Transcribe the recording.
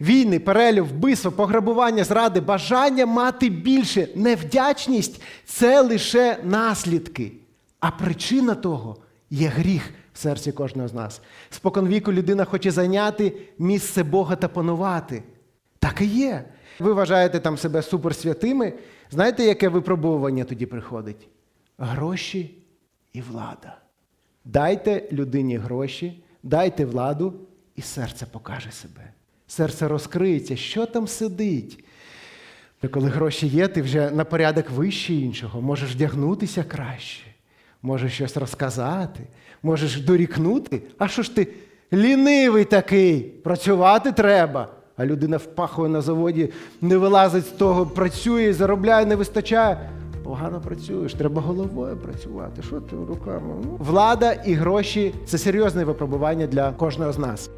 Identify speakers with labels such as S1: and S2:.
S1: Війни, перелюб, вбивство, пограбування, зради, бажання мати більше, невдячність це лише наслідки. А причина того є гріх в серці кожного з нас. Споконвіку людина хоче зайняти місце Бога та панувати. Так і є. Ви вважаєте там себе суперсвятими. Знаєте, яке випробовування тоді приходить? Гроші і влада. Дайте людині гроші, дайте владу, і серце покаже себе. Серце розкриється, що там сидить. Та коли гроші є, ти вже на порядок вище іншого, можеш вдягнутися краще, можеш щось розказати, можеш дорікнути. А що ж ти лінивий такий? Працювати треба. А людина впахує на заводі, не вилазить з того, працює, заробляє, не вистачає. Погано працюєш, треба головою працювати. Що ти руками? Ну, влада і гроші це серйозне випробування для кожного з нас.